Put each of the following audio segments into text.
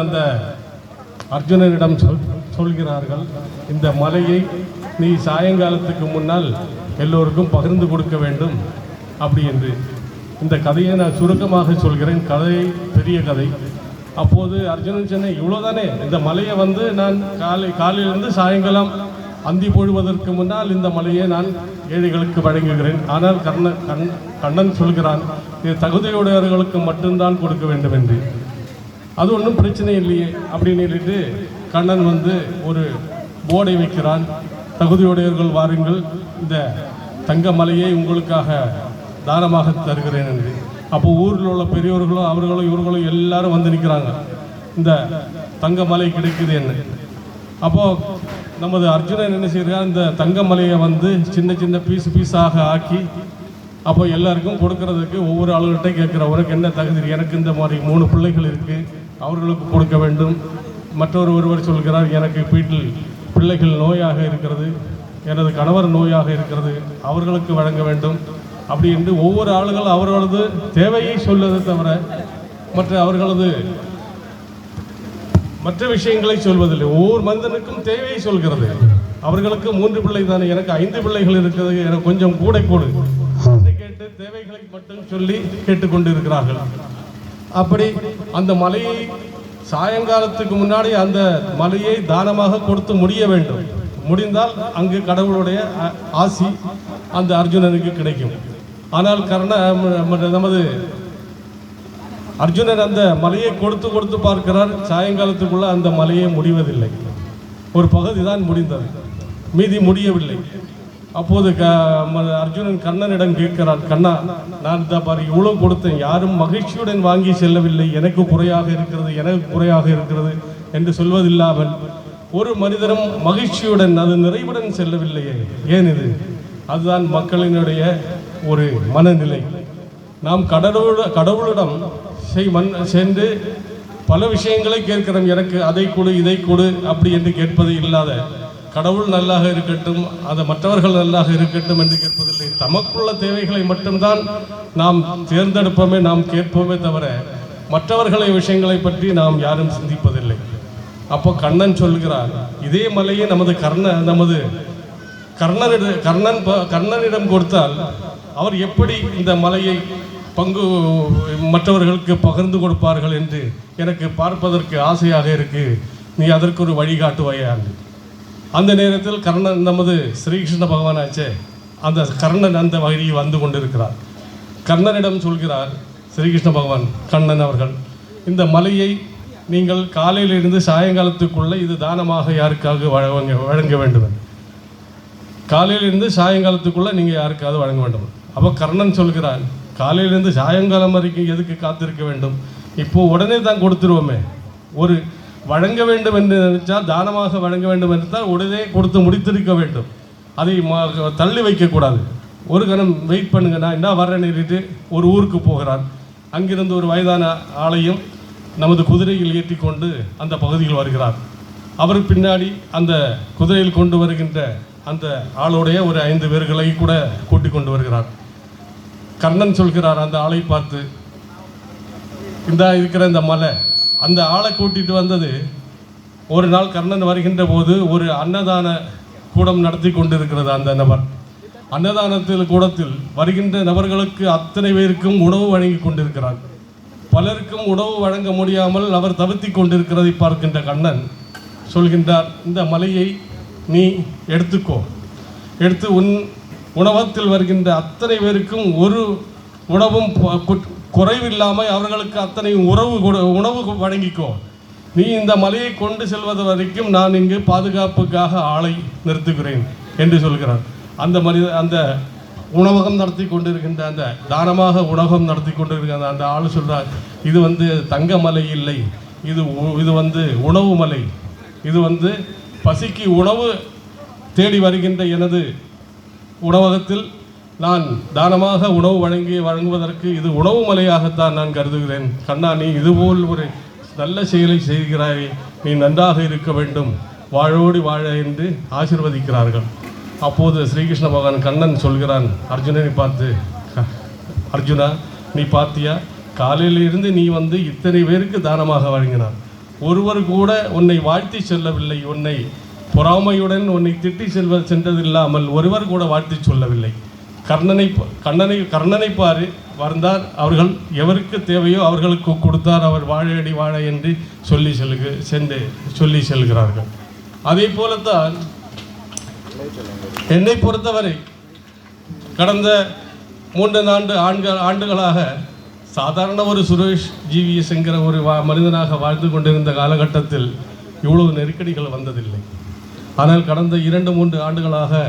அந்த அர்ஜுனனிடம் சொல் சொல்கிறார்கள் இந்த மலையை நீ சாயங்காலத்துக்கு முன்னால் எல்லோருக்கும் பகிர்ந்து கொடுக்க வேண்டும் அப்படி என்று. இந்த கதையை நான் சுருக்கமாக சொல்கிறேன் கதை பெரிய கதை. அப்போது அர்ஜுனன் சென்னை இவ்வளோதானே இந்த மலையை வந்து நான் காலை காலையிலிருந்து சாயங்காலம் அந்தி பொழுவதற்கு முன்னால் இந்த மலையை நான் ஏழைகளுக்கு வழங்குகிறேன். ஆனால் கர்ண கண் கண்ணன் சொல்கிறான் இது தகுதியுடையவர்களுக்கு மட்டும்தான் கொடுக்க வேண்டும் என்று. அது ஒன்றும் பிரச்சனை இல்லையே அப்படின்னு சொல்லிட்டு கண்ணன் வந்து ஒரு போர்டை வைக்கிறான். தகுதியுடையவர்கள் வாருங்கள். இந்த தங்க மலையை உங்களுக்காக தானமாக தருகிறேன் என்று. அப்போ ஊரில் உள்ள பெரியவர்களும் அவர்களும் இவர்களும் எல்லாரும் வந்து நிற்கிறாங்க இந்த தங்க மலை கிடைக்குது என்ன அப்போது நமது அர்ஜுனன் என்ன செய்கிறார்? இந்த தங்க மலையை வந்து சின்ன சின்ன பீஸ் பீஸாக ஆக்கி அப்போ எல்லாருக்கும் கொடுக்கறதுக்கு ஒவ்வொரு ஆளுகிட்ட கேட்குற உனக்கு என்ன தகுதி? எனக்கு இந்த மாதிரி மூணு பிள்ளைகள் இருக்குது அவர்களுக்கு கொடுக்க வேண்டும். மற்றொரு ஒருவர் சொல்கிறார் எனக்கு வீட்டில் பிள்ளைகள் நோயாக இருக்கிறது எனது கணவர் நோயாக இருக்கிறது அவர்களுக்கு வழங்க வேண்டும். அப்படி என்று ஒவ்வொரு ஆளுகள் அவர்களது தேவையை சொல்வதை தவிர மற்ற அவர்களது மற்ற விஷயங்களை சொல்வதில்லை. ஒவ்வொரு மனிதனுக்கும் தேவையை சொல்கிறது. அவர்களுக்கு மூன்று பிள்ளை தானே எனக்கு ஐந்து பிள்ளைகள் இருக்கிறது எனக்கு கொஞ்சம் கூட கூடு. கேட்டு தேவைகளை மட்டும் சொல்லி கேட்டுக்கொண்டு இருக்கிறார்கள் அப்படி அந்த மலையை சாயங்காலத்துக்கு முன்னாடி அந்த மலையை தானமாக கொடுத்து முடிய வேண்டும். முடிந்தால் அங்கு கடவுளுடைய அ- ஆசி அந்த அர்ஜுனனுக்கு கிடைக்கும். ஆனால் கர்ண நமது அர்ஜுனன் அந்த மலையை கொடுத்து கொடுத்து பார்க்கிறார். சாயங்காலத்துக்குள்ள அந்த மலையை முடிவதில்லை. ஒரு பகுதி தான் முடிந்தது. மீதி முடியவில்லை. அப்போது க அர்ஜுனன் கண்ணனிடம் கேட்கிறார் கண்ணா நான் இந்த பாரு இவ்வளவு கொடுத்தேன். யாரும் மகிழ்ச்சியுடன் வாங்கி செல்லவில்லை. எனக்கு குறையாக இருக்கிறது எனக்கு குறையாக இருக்கிறது என்று சொல்வதில்லாமல் ஒரு மனிதரும் மகிழ்ச்சியுடன் அது நிறைவுடன் செல்லவில்லையே. ஏன் இது? அதுதான் மக்களினுடைய ஒரு மனநிலை. நாம் கடவுளோட கடவுளிடம் செய் மண் சென்று பல விஷயங்களை கேட்கிறோம். எனக்கு அதை கொடு இதை கொடு அப்படி என்று கேட்பது இல்லாத கடவுள் நல்லாக இருக்கட்டும் அது மற்றவர்கள் நல்லாக இருக்கட்டும் என்று கேட்பதில்லை. தமக்குள்ள தேவைகளை மட்டும்தான் நாம் தேர்ந்தெடுப்போமே நாம் கேட்போமே தவிர மற்றவர்களை விஷயங்களை பற்றி நாம் யாரும் சிந்திப்பதில்லை. அப்போ கண்ணன் சொல்கிறார் இதே மலையை நமது கர்ண நமது கர்ணனிட கர்ணன் ப- கர்ணனிடம் கொடுத்தால் அவர் எப்படி இந்த மலையை பங்கு மற்றவர்களுக்கு பகிர்ந்து கொடுப்பார்கள் என்று எனக்கு பார்ப்பதற்கு ஆசையாக இருக்கு. நீ அதற்கு ஒரு வழிகாட்டுவாயான் அந்த நேரத்தில் கர்ணன் நமது ஸ்ரீகிருஷ்ண பகவானாச்சே அந்த கர்ணன் அந்த வழியில் வந்து கொண்டிருக்கிறார். கர்ணனிடம் சொல்கிறார் ஸ்ரீகிருஷ்ண பகவான் கண்ணன் அவர்கள் இந்த மலையை நீங்கள் காலையிலிருந்து சாயங்காலத்துக்குள்ளே இது தானமாக யாருக்காக வழங்க வழங்க வேண்டும்? காலையிலிருந்து சாயங்காலத்துக்குள்ளே நீங்கள் யாருக்காவது வழங்க வேண்டும். அப்போ கர்ணன் சொல்கிறான் காலையிலிருந்து சாயங்காலம் வரைக்கும் எதுக்கு காத்திருக்க வேண்டும்? இப்போது உடனே தான் கொடுத்துருவோமே. ஒரு வழங்க வேண்டும் என்று நினைச்சால் தானமாக வழங்க வேண்டும் என்றால் உடனே கொடுத்து முடித்திருக்க வேண்டும். அதை தள்ளி வைக்கக்கூடாது. ஒரு கணம் வெயிட் பண்ணுங்கன்னா என்ன வர்றேன்னு சொல்லிட்டு ஒரு ஊருக்கு போகிறார் அங்கிருந்து ஒரு வயதான ஆளையும் நமது குதிரையில் ஏற்றி கொண்டு அந்த பகுதியில் வருகிறார். அவர் பின்னாடி அந்த குதிரையில் கொண்டு வருகின்ற அந்த ஆளுடைய ஒரு ஐந்து பேர்களை கூட கூட்டிக் கொண்டு வருகிறார். கர்ணன் சொல்கிறார் அந்த ஆளை பார்த்து இந்த இருக்கிற இந்த மலை அந்த ஆளை கூட்டிட்டு வந்தது ஒரு நாள் கர்ணன் வருகின்ற போது ஒரு அன்னதான கூடம் நடத்தி கொண்டிருக்கிறது அந்த நபர். அன்னதானத்தில் கூடத்தில் வருகின்ற நபர்களுக்கு அத்தனை பேருக்கும் உணவு வழங்கி கொண்டிருக்கிறார். பலருக்கும் உணவு வழங்க முடியாமல் அவர் தவிர்த்தி கொண்டிருக்கிறதை பார்க்கின்ற கண்ணன் சொல்கின்றார் இந்த மலையை நீ எடுத்துக்கோ. எடுத்து உன் உணவகத்தில் வருகின்ற அத்தனை பேருக்கும் ஒரு உணவும் குறைவில்லாமல் அவர்களுக்கு அத்தனை உறவு கொடு- உணவு வழங்கிக்கோ. நீ இந்த மலையை கொண்டு செல்வது வரைக்கும் நான் இங்கு பாதுகாப்புக்காக ஆளை நிறுத்துகிறேன் என்று சொல்கிறார். அந்த மனித அந்த உணவகம் நடத்தி கொண்டிருக்கின்ற அந்த தானமாக உணவகம் நடத்தி கொண்டிருக்கிற அந்த ஆள் சொல்கிறார் இது வந்து தங்க மலை இல்லை. இது உ- இது வந்து உணவு மலை. இது வந்து பசிக்கு உணவு தேடி வருகின்ற எனது உணவகத்தில் நான் தானமாக உணவு வழங்கி வழங்குவதற்கு இது உணவு மலையாகத்தான் நான் கருதுகிறேன். கண்ணா நீ இதுபோல் ஒரு நல்ல செயலை செய்கிறாய் நீ நன்றாக இருக்க வேண்டும். வாழோடி வாழ என்று ஆசிர்வதிக்கிறார்கள். அப்போது ஸ்ரீகிருஷ்ண பகவான் கண்ணன் சொல்கிறான் அர்ஜுனனை பார்த்து "க- அர்ஜுனா நீ பார்த்தியா காலையிலிருந்து நீ வந்து இத்தனை பேருக்கு தானமாக வழங்கினார். ஒருவர் கூட உன்னை வாழ்த்தி செல்லவில்லை. உன்னை பொறாமையுடன் உன்னை திட்டி செல்வ சென்றதில்லாமல் ஒருவர் கூட வாழ்த்தி சொல்லவில்லை. கர்ணனை கண்ணனை கர்ணனை பாரு வந்தார் அவர்கள் எவருக்கு தேவையோ அவர்களுக்கு கொடுத்தார். அவர் வாழையடி வாழ என்று சொல்லி செல்கு சென்று சொல்லி செல்கிறார்கள். அதே போலத்தான் என்னை பொறுத்தவரை கடந்த மூன்று நான்கு ஆண்கள் ஆண்டுகளாக சாதாரண ஒரு சுரேஷ் ஜிவிஎஸ் என்கிற ஒரு வா மனிதனாக வாழ்ந்து கொண்டிருந்த காலகட்டத்தில் இவ்வளவு நெருக்கடிகள் வந்ததில்லை. ஆனால் கடந்த இரண்டு மூன்று ஆண்டுகளாக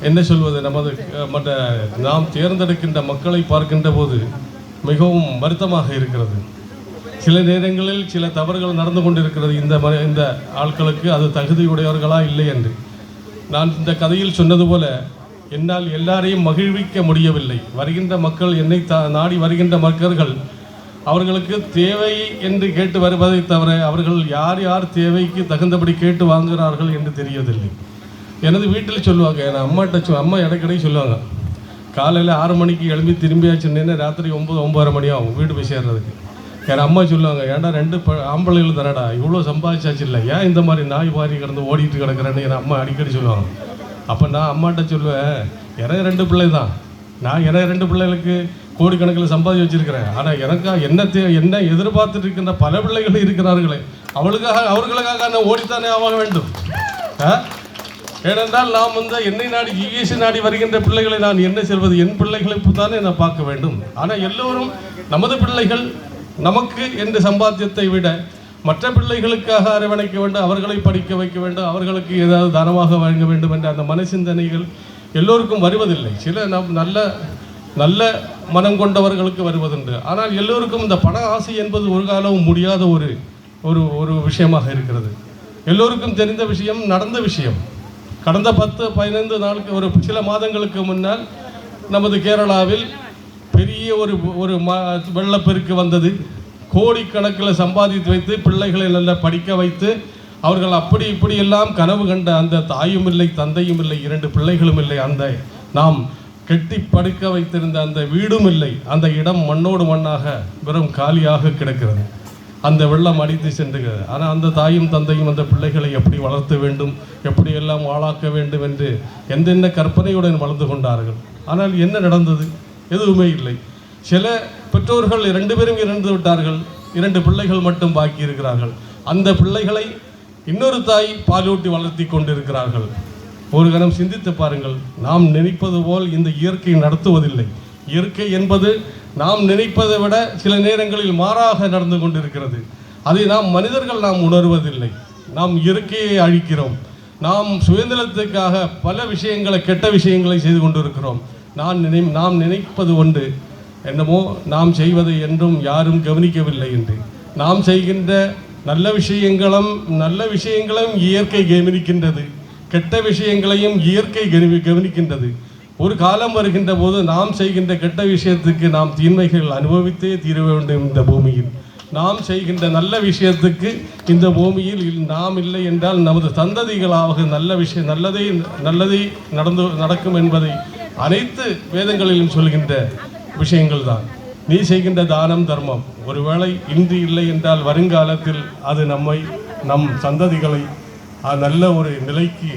என்ன சொல்வது? நமது மற்ற நாம் தேர்ந்தெடுக்கின்ற மக்களை பார்க்கின்ற போது மிகவும் வருத்தமாக இருக்கிறது. சில நேரங்களில் சில தவறுகள் நடந்து கொண்டிருக்கிறது. இந்த ம இந்த ஆட்களுக்கு அது தகுதியுடையவர்களா? இல்லை என்று. நான் இந்த கதையில் சொன்னது போல என்னால் எல்லாரையும் மகிழ்விக்க முடியவில்லை. வருகின்ற மக்கள் என்னை தா நாடி வருகின்ற மக்கள்கள் அவர்களுக்கு தேவை என்று கேட்டு வருவதை தவிர அவர்கள் யார் யார் தேவைக்கு தகுந்தபடி கேட்டு வாங்குகிறார்கள் என்று தெரியவில்லை. எனது வீட்டில் சொல்லுவாங்க என் அம்மாட்ட சொ அம்மா இடைக்கிடையே சொல்லுவாங்க. காலையில் ஆறு மணிக்கு எழும்பி திரும்பியாச்சுன்னு ராத்திரி ஒம்பது ஒம்பதரை மணி ஆகும் வீடு போய் சேர்றதுக்கு. என் அம்மா சொல்லுவாங்க ஏன்டா ரெண்டு ப ஆம்பளைகள் தானடா இவ்வளோ சம்பாதிச்சாச்சு இல்லை. ஏன் இந்த மாதிரி நாய் வாரி கிடந்து ஓடிட்டு கிடக்குறேன்னு என் அம்மா அடிக்கடி சொல்லுவாங்க. அப்போ நான் அம்மாட்ட சொல்லுவேன் எனக்கு ரெண்டு பிள்ளை தான். நான் எனக்கு ரெண்டு பிள்ளைகளுக்கு கோடிக்கணக்கில் சம்பாதி வச்சுருக்கிறேன். ஆனால் எனக்காக என்ன தே என்ன எதிர்பார்த்துட்டு இருக்கின்ற பல பிள்ளைகள் இருக்கிறார்களே. அவளுக்காக அவர்களுக்காக நான் ஓடித்தானே ஆக வேண்டும்? ஆ? ஏனென்றால் நாம் வந்து என்னை நாடி ஜிஎஸ்சி நாடி வருகின்ற பிள்ளைகளை நான் என்ன செல்வது என் பிள்ளைகளை தானே நான் பார்க்க வேண்டும். ஆனால் எல்லோரும் நமது பிள்ளைகள் நமக்கு என்ற சம்பாத்தியத்தை விட மற்ற பிள்ளைகளுக்காக அரவணைக்க வேண்டும் அவர்களை படிக்க வைக்க வேண்டும் அவர்களுக்கு ஏதாவது தானமாக வழங்க வேண்டும் என்ற அந்த மனசிந்தனைகள் எல்லோருக்கும் வருவதில்லை. சில நம் நல்ல நல்ல மனம் கொண்டவர்களுக்கு வருவதுண்டு. ஆனால் எல்லோருக்கும் இந்த பண ஆசை என்பது ஒரு காலமும் முடியாத ஒரு ஒரு ஒரு விஷயமாக இருக்கிறது. எல்லோருக்கும் தெரிந்த விஷயம் நடந்த விஷயம். கடந்த பத்து பதினைந்து நாளுக்கு ஒரு சில மாதங்களுக்கு முன்னால் நமது கேரளாவில் பெரிய ஒரு ஒரு ம வெள்ளப்பெருக்கு வந்தது. கோடிக்கணக்கில் சம்பாதித்து வைத்து பிள்ளைகளை நல்லா படிக்க வைத்து அவர்கள் அப்படி இப்படி எல்லாம் கனவு கண்ட அந்த தாயும் இல்லை தந்தையும் இல்லை இரண்டு பிள்ளைகளும் இல்லை அந்த நாம் கெட்டி படுக்க வைத்திருந்த அந்த வீடும் இல்லை அந்த இடம் மண்ணோடு மண்ணாக வெறும் காலியாக கிடக்கிறது. அந்த வெள்ளம் அடித்து சென்றுகிறது ஆனால் அந்த தாயும் தந்தையும் அந்த பிள்ளைகளை எப்படி வளர்த்த வேண்டும் எப்படியெல்லாம் ஆளாக்க வேண்டும் என்று எந்தெந்த கற்பனையுடன் வளர்ந்து கொண்டார்கள். ஆனால் என்ன நடந்தது? எதுவுமே இல்லை. சில பெற்றோர்கள் இரண்டு பேரும் இறந்து விட்டார்கள். இரண்டு பிள்ளைகள் மட்டும் பாக்கி இருக்கிறார்கள். அந்த பிள்ளைகளை இன்னொரு தாய் பாலூட்டி வளர்த்தி கொண்டிருக்கிறார்கள். ஒரு கணம் சிந்தித்து பாருங்கள். நாம் நினைப்பது போல் இந்த இயற்கை நடத்துவதில்லை. இயற்கை என்பது நாம் நினைப்பதை விட சில நேரங்களில் மாறாக நடந்து கொண்டிருக்கிறது. அதை நாம் மனிதர்கள் நாம் உணர்வதில்லை. நாம் இயற்கையை அழிக்கிறோம். நாம் சுதந்திரத்துக்காக பல விஷயங்களை கெட்ட விஷயங்களை செய்து கொண்டிருக்கிறோம். நான் நினை நாம் நினைப்பது ஒன்று என்னமோ நாம் செய்வதை என்றும் யாரும் கவனிக்கவில்லை என்று. நாம் செய்கின்ற நல்ல விஷயங்களும் நல்ல விஷயங்களும் இயற்கை கவனிக்கின்றது. கெட்ட விஷயங்களையும் இயற்கை கவனிக்கின்றது. ஒரு காலம் வருகின்ற போது நாம் செய்கின்ற கெட்ட விஷயத்துக்கு நாம் தீமைகள் அனுபவித்தே தீர வேண்டும் இந்த பூமியில். நாம் செய்கின்ற நல்ல விஷயத்துக்கு இந்த பூமியில் நாம் இல்லை என்றால் நமது சந்ததிகளாக நல்ல விஷயம் நல்லதே நல்லதே நடந்து நடக்கும் என்பதை அனைத்து வேதங்களிலும் சொல்கின்ற விஷயங்கள் தான். நீ செய்கின்ற தானம் தர்மம். ஒருவேளை இன்று இல்லை என்றால் வருங்காலத்தில் அது நம்மை நம் சந்ததிகளை நல்ல ஒரு நிலைக்கு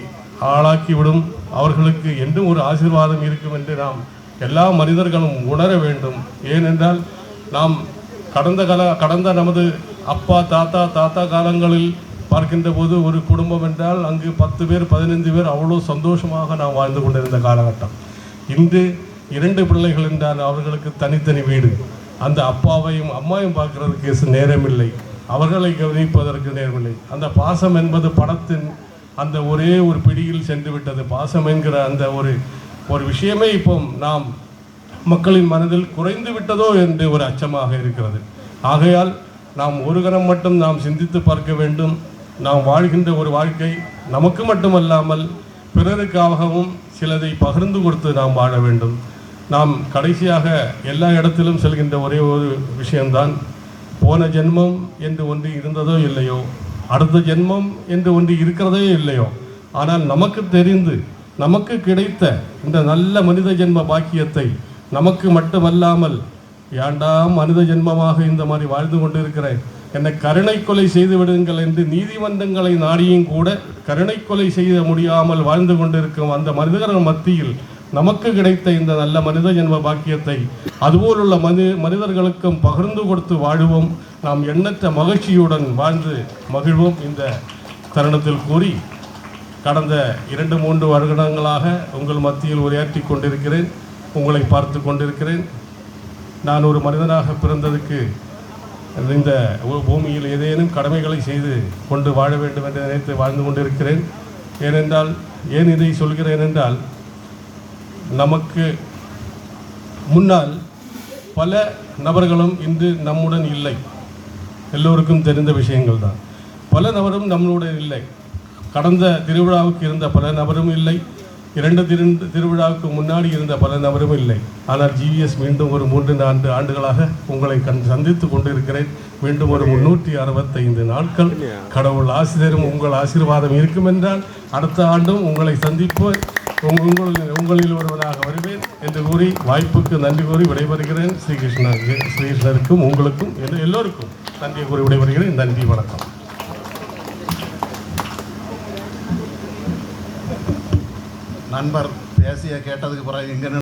ஆளாக்கிவிடும். அவர்களுக்கு என்றும் ஒரு ஆசீர்வாதம் இருக்கும் என்று நாம் எல்லா மனிதர்களும் உணர வேண்டும். ஏனென்றால் நாம் கடந்த கால கடந்த நமது அப்பா தாத்தா தாத்தா காலங்களில் பார்க்கின்ற போது ஒரு குடும்பம் என்றால் அங்கு பத்து பேர் பதினைந்து பேர் அவ்வளோ சந்தோஷமாக நாம் வாழ்ந்து கொண்டிருந்த காலகட்டம். இன்று இரண்டு பிள்ளைகள் என்றால் அவர்களுக்கு தனித்தனி வீடு. அந்த அப்பாவையும் அம்மாவையும் பார்க்கறதுக்கு நேரமில்லை. அவர்களை கவனிப்பதற்கு நேரமில்லை. அந்த பாசம் என்பது படத்தின் அந்த ஒரே ஒரு பிடியில் சென்று விட்டது பாசம் என்கிற அந்த ஒரு ஒரு விஷயமே இப்போ நாம் மக்களின் மனதில் குறைந்து விட்டதோ என்று ஒரு அச்சமாக இருக்கிறது. ஆகையால் நாம் ஒரு கணம் மட்டும் நாம் சிந்தித்து பார்க்க வேண்டும். நாம் வாழ்கின்ற ஒரு வாழ்க்கை நமக்கு மட்டுமல்லாமல் பிறருக்காகவும் சிலதை பகிர்ந்து கொடுத்து நாம் வாழ வேண்டும். நாம் கடைசியாக எல்லா இடத்திலும் செல்கின்ற ஒரே ஒரு விஷயம்தான் போன ஜென்மம் என்று ஒன்று இருந்ததோ இல்லையோ அடுத்த ஜென்மம் என்று ஒன்று இருக்கிறதே இல்லையோ? ஆனால் நமக்கு தெரிந்து நமக்கு கிடைத்த இந்த நல்ல மனித ஜென்ம பாக்கியத்தை நமக்கு மட்டுமல்லாமல் ஏண்டா மனித ஜென்மமாக இந்த மாதிரி வாழ்ந்து கொண்டிருக்கிறேன்? என்னை கருணை கொலை செய்து விடுங்கள் என்று நீதிமன்றங்களை நாடியும் கூட கருணை கொலை செய்ய முடியாமல் வாழ்ந்து கொண்டிருக்கும் அந்த மனிதர்கள் மத்தியில் நமக்கு கிடைத்த இந்த நல்ல மனித ஜென்ம பாக்கியத்தை அதுபோலுள்ள மனி மனிதர்களுக்கும் பகிர்ந்து கொடுத்து வாழுவோம். நாம் எண்ணற்ற மகிழ்ச்சியுடன் வாழ்ந்து மகிழ்வோம் இந்த தருணத்தில் கூறி கடந்த இரண்டு மூன்று வருடங்களாக உங்கள் மத்தியில் உரையாற்றி கொண்டிருக்கிறேன். உங்களை பார்த்து கொண்டிருக்கிறேன். நான் ஒரு மனிதனாக பிறந்ததுக்கு இந்த பூமியில் ஏதேனும் கடமைகளை செய்து கொண்டு வாழ வேண்டும் என்று நினைத்து வாழ்ந்து கொண்டிருக்கிறேன். ஏனென்றால் ஏன் இதை சொல்கிறேன் என்றால் நமக்கு முன்னால் பல நபர்களும் இன்று நம்முடன் இல்லை. எல்லோருக்கும் தெரிந்த விஷயங்கள் தான் பல நபரும் நம்மளுடன் இல்லை. கடந்த திருவிழாவுக்கு இருந்த பல நபரும் இல்லை. இரண்டு திரு திருவிழாவுக்கு முன்னாடி இருந்த பல நபரும் இல்லை. ஆனால் ஜிவிஎஸ் மீண்டும் ஒரு மூன்று நான்கு ஆண்டுகளாக உங்களை கண் சந்தித்து கொண்டிருக்கிறேன். மீண்டும் ஒரு முன்னூற்றி அறுபத்தைந்து நாட்கள். கடவுள் ஆசிரியரும் உங்கள் ஆசீர்வாதம் இருக்கும் என்றால் அடுத்த ஆண்டும் உங்களை சந்திப்போம். உங்கள் உங்களில் உங்களில் ஒருவனாக வருவேன் என்று கூறி வாய்ப்புக்கு நன்றி கூறி விடைபெறுகிறேன். ஸ்ரீகிருஷ்ணா ஸ்ரீகிருஷ்ணருக்கும் உங்களுக்கும் எல்லோ- எல்லோருக்கும் நன்றி கூறி விடைபெறுகிறேன். நன்றி வணக்கம். நண்பர் பேசிய கேட்டதுக்கு பிறகு எங்கே